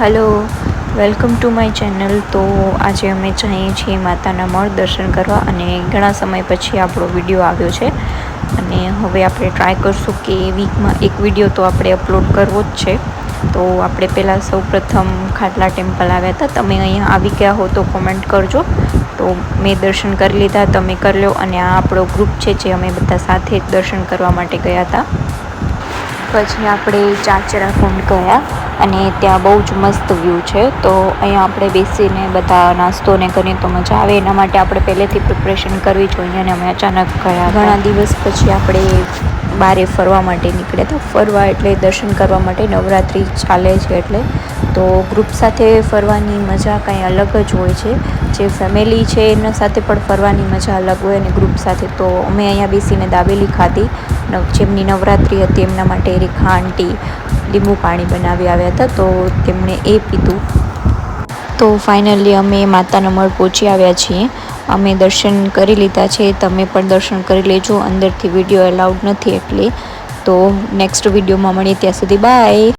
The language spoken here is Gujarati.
Hello welcome to my channel તો આજે અમે જઈએ છીએ માતાના મળ દર્શન કરવા અને ઘણા સમય પછી આપણો વીડિયો આવ્યો છે. અને હવે આપણે ટ્રાય કરશું કે વીકમાં એક વીડિયો તો આપણે અપલોડ કરવો જ છે. તો આપણે પહેલાં સૌ પ્રથમ ખાટલા ટેમ્પલ આવ્યા હતા. તમે અહીંયા આવી ગયા હો તો કોમેન્ટ કરજો. તો મેં દર્શન કરી લીધા, તમે કરી લો. અને આ આપણો ગ્રુપ છે જે અમે બધા સાથે દર્શન કરવા માટે ગયા હતા. પછી આપણે ચાચરા કુંડ ગયા અને ત્યાં બહુ જ મસ્ત વ્યૂ છે. તો અહીંયા આપણે બેસીને બધા નાસ્તો ને કરીએ તો મજા આવે. એના માટે આપણે પહેલેથી પ્રિપરેશન કરવી જોઈએ અને અમે અચાનક ગયા ઘણા દિવસ પછી આપણે બારે ફરવા માટે નીકળ્યા હતા. ફરવા એટલે દર્શન કરવા માટે નવરાત્રિ ચાલે છે એટલે તો ગ્રુપ સાથે ફરવાની મજા કંઈ અલગ જ હોય છે. જે ફેમિલી છે, એમના સાથે પણ ફરવાની મજા અલગ હોય અને ગ્રુપ સાથે. તો અમે અહીંયા બેસીને દાબેલી ખાધી. જેમની નવરાત્રિ હતી, એમના માટે રેખા આંટી લીંબુ પાણી બનાવી આવ્યા હતા. તો તેમણે એ પીધું. તો ફાઇનલી અમે માતાના મળ પહોંચી આવ્યા છીએ. અમે દર્શન કરી લીધા છે. તમે પણ દર્શન કરી લેજો. અંદરથી વીડિયો એલાઉડ નથી એટલે. તો નેક્સ્ટ વિડીયોમાં મળીએ ત્યાં સુધી. બાય